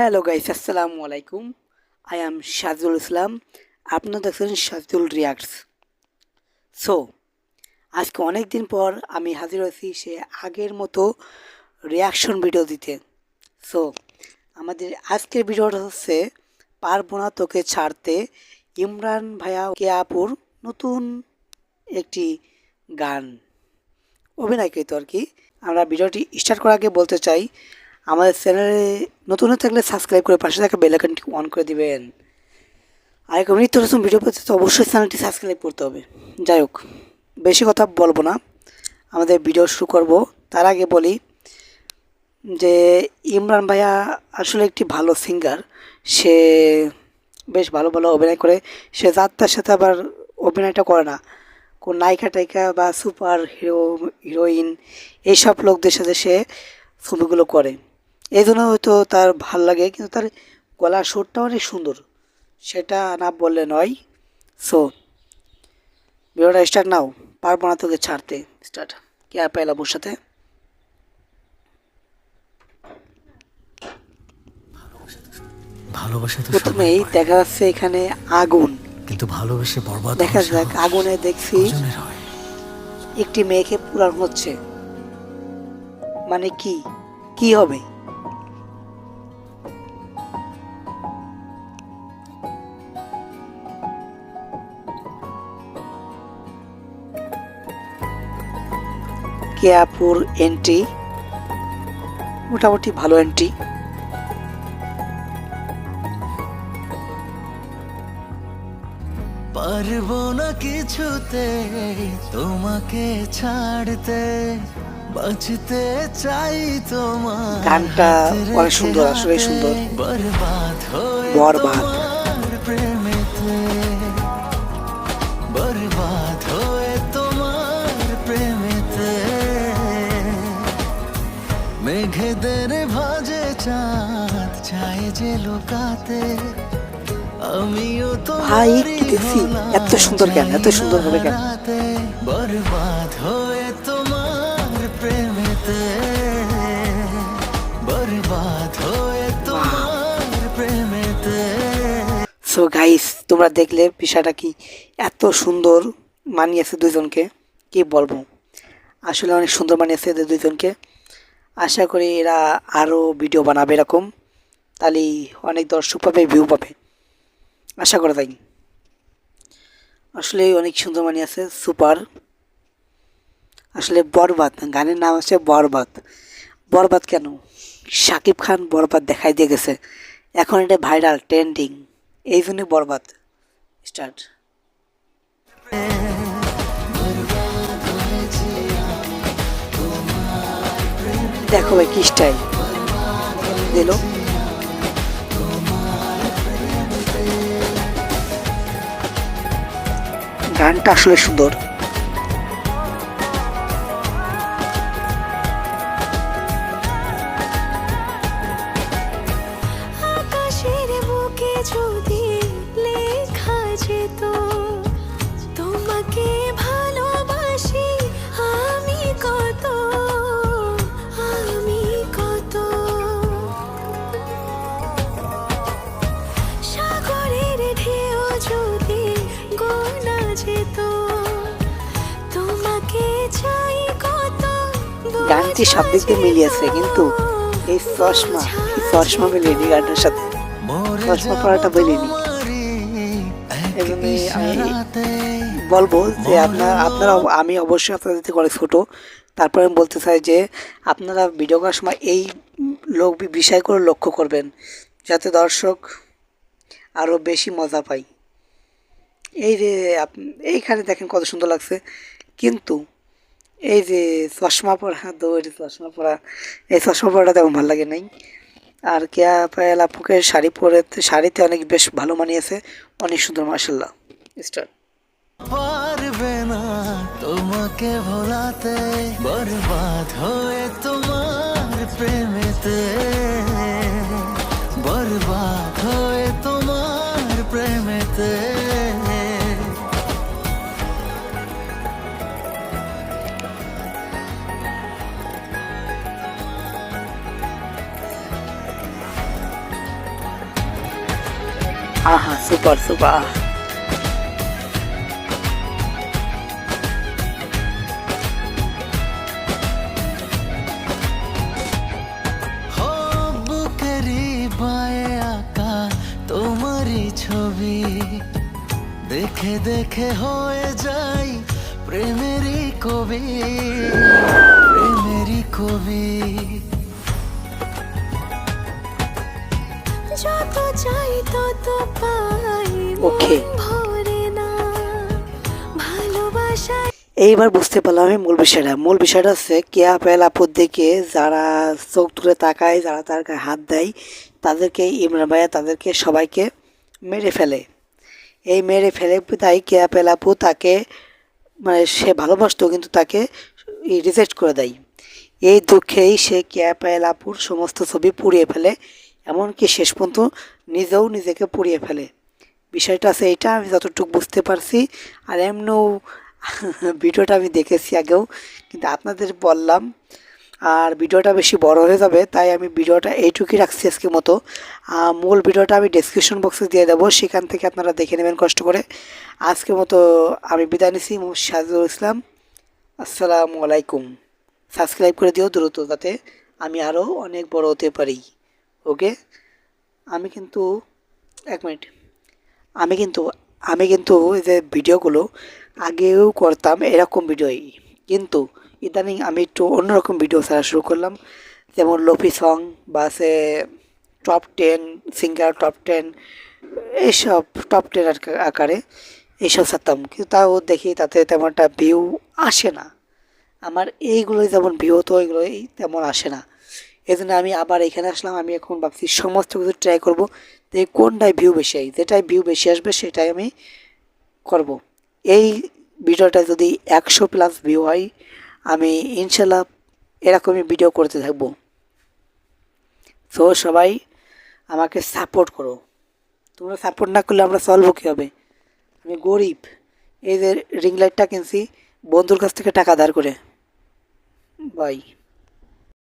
Hello guys, আসসালামু আলাইকুম। I am Sajul Islam. আপনারা দেখছেন সাজুল রিয়াক্টস। সো আজকে অনেক দিন পর আমি হাজির হয়েছি সে আগের মতো রিয়াকশন ভিডিও দিতে। সো আমাদের আজকের ভিডিওটা হচ্ছে পারব না তোকে ছাড়তে ইমরান ভাইয়া কে আপুর নতুন একটি গান। অভিনয়কৃত আর কি। আমরা ভিডিওটি স্টার্ট করার আগে বলতে চাই আমাদের চ্যানেলে নতুন হয়ে থাকলে সাবস্ক্রাইব করে পাশে থাকা বেল আইকনটি অন করে দিবেন। আর এরকম নিত্য নতুন ভিডিও পেতে তো অবশ্যই চ্যানেলটি সাবস্ক্রাইব করতে হবে। যাই হোক, বেশি কথা বলব না। আমাদের ভিডিও শুরু করব। তার আগে বলি যে, ইমরান ভাইয়া আসলে একটি ভালো সিঙ্গার সে বেশ ভালো ভালো অভিনয় করে। সে যাত্রার সাথে আবার অভিনয়টা করে না। কোন নায়িকা টাইকা বা সুপার হিরো হিরোইন এইসব লোকদের সাথে সে ছবিগুলো করে। এই জন্য হয়তো তার ভালো লাগে কিন্তু তার গলার সুরটা অনেক সুন্দর। সেটা না বললে নয়। সো ভিডিওটা স্টার্ট নাও। পারব না তোকে ছাড়তে। স্টার্ট কে আর পাইলাম ওর সাথে? ভালোবাসা তো প্রথমেই দেখা যাচ্ছে এখানে আগুন। কিন্তু ভালোবেসে বরবাদ দেখা যাক আগুনে দেখছি একটি মেয়েকে পুরান হচ্ছে। মানে কি? কি হবে? কেয়াপুর এন্ট্রি মোটামুটি ভালো এন্ট্রি পারব না কিছুতে তোমাকে ছাড়তে বাঁচতে চাই তোমার গানটা অনেক সুন্দর, রেখে আসলেই সুন্দর। বরবাদ বরবাদ। তোমার প্রেমেতে বরবাদ হয়ে তোমার প্রেমেতে মেঘেদের ভাজে চাঁদ চায় যে লুকাতে। আমিও তো ভাই, কি দেখছি? এত সুন্দর গান, এত সুন্দর হবে গান। বরবাদ হয়ে তোমার প্রেমেতে। বরবাদ হয়ে তোমার প্রেমেতে। সো গাইস তোমরা দেখলে বিষয়টা কি? এত সুন্দর মানিয়েছে দুজনকে। কি বলব? আসলে অনেক সুন্দর মানিয়েছে এদের দুজনকে। আশা করি এরা আরও ভিডিও বানাবে এরকম। তাহলে অনেক দর্শক পাবে ভিউ পাবে। আশা করা তাই আসলে অনেক সুন্দর মানে আছে সুপার আসলে বরবাদ, গানের নাম আছে বরবাদ। বরবাদ কেন? শাকিব খান বরবাদ দেখাই দিয়ে গেছে। এখন এটা ভাইরাল ট্রেন্ডিং এই জন্যই বরবাদ। স্টার্ট দেখো ভাই কি স্টাইল দিল। গানটা আসলে সুন্দর। গানটি সব দিক দিয়ে মিলিয়েছে কিন্তু এই চশমা এই চশমা মিলিয়েনি গানটার সাথে। চশমা পরাটা বলিনি বলব যে আপনার আপনারা আমি অবশ্যই আপনাদের থেকে অনেক ছোটো। তারপরে আমি বলতে চাই যে আপনারা ভিডিও করার সময় এই লোক বিষয় করে লক্ষ্য করবেন যাতে দর্শক আরও বেশি মজা পায়। এই যে আপ- এইখানে দেখেন কত সুন্দর লাগছে। কিন্তু এই যে চশমা পরা, দৌড়ি চশমা পরা, এই চশমা পরাটা তেমন ভালো লাগে নাই। আর কেয়া পায়াল আপুকে শাড়ি পরে শাড়িতে অনেক বেশ ভালো মানিয়েছে অনেক সুন্দর মার্শাল্লাহ স্টার্ট পারবে না তোমাকে ভোলাতে, বরবাদ হয়ে তোমার প্রেমেতে। আহা সুপার সুপার তোমারই ছবি। দেখে দেখে হয়ে যাই প্রেমেরই কবি প্রেমেরই কবি। যত চাই তত পাই. মন ভরে না। ভালোবাসা এইবার বুঝতে পারলাম আমি মূল বিষয়টা। মূল বিষয়টা হচ্ছে কেয়া পেল আপুর দিকে যারা চোখ তুলে তাকায় যারা তার গায়ে হাত দেয় তাদেরকে ইমরান ভাইয়া তাদেরকে সবাইকে মেরে ফেলে। এই মেরে ফেলে তাই কেয়া পেল আপু তাকে মানে সে ভালোবাসতো কিন্তু তাকে রিজেক্ট করে দেয়। এই দুঃখেই সে কেয়া পেল আপুর সমস্ত ছবি পুড়িয়ে ফেলে। এমনকি শেষ পর্যন্ত নিজেও নিজেকে পুড়িয়ে ফেলে। বিষয়টা আছে এইটা আমি যতটুকু বুঝতে পারছি। আর এমনিও ভিডিওটা আমি দেখেছি আগেও, কিন্তু আপনাদের বললাম, আর ভিডিওটা বেশি বড় হয়ে যাবে, তাই আমি ভিডিওটা এইটুকুই রাখছি আজকে মতো। মূল ভিডিওটা আমি ডেসক্রিপশন বক্সে দিয়ে দেবো, সেখান থেকে আপনারা দেখে নেবেন কষ্ট করে। আজকের মতো আমি বিদায় নিছি সাজুল ইসলাম। আসসালামু আলাইকুম। সাবস্ক্রাইব করে দিও দ্রুত, যাতে আমি আরও অনেক বড় হতে পারি। ওকে? আমি কিন্তু, এক মিনিট। আমি কিন্তু আমি কিন্তু এই যে ভিডিওগুলো আগেও করতাম এরকম ভিডিওই। কিন্তু ইদানিং আমি একটু অন্যরকম ভিডিও ছাড়া শুরু করলাম। যেমন লোফি সং বা সে top ten singer top ten এইসব টপ টেন আকারে এইসব ছাড়তাম। কিন্তু তাও দেখি তাতে তেমন একটা ভিউ আসে না। আমার এইগুলোই যেমন ভিউ তো ওইগুলোই তেমন আসে না। এই জন্য আমি আবার এখানে আসলাম, আমি এখন ভাবছি সমস্ত কিছু ট্রাই করব, যে কোনটায় ভিউ বেশি হয় যেটাই ভিউ বেশি আসবে সেটাই আমি করব। এই ভিডিওটা যদি একশো প্লাস ভিউ হয়, আমি ইনশাল্লাহ এরকমই ভিডিও করতে থাকব। সো সবাই আমাকে সাপোর্ট করো। তোমরা সাপোর্ট না করলে আমরা চলবো কী হবে? আমি গরিব। এই যে রিং লাইটটা কিনছি, বন্ধুর কাছ থেকে টাকা ধার করে। বাই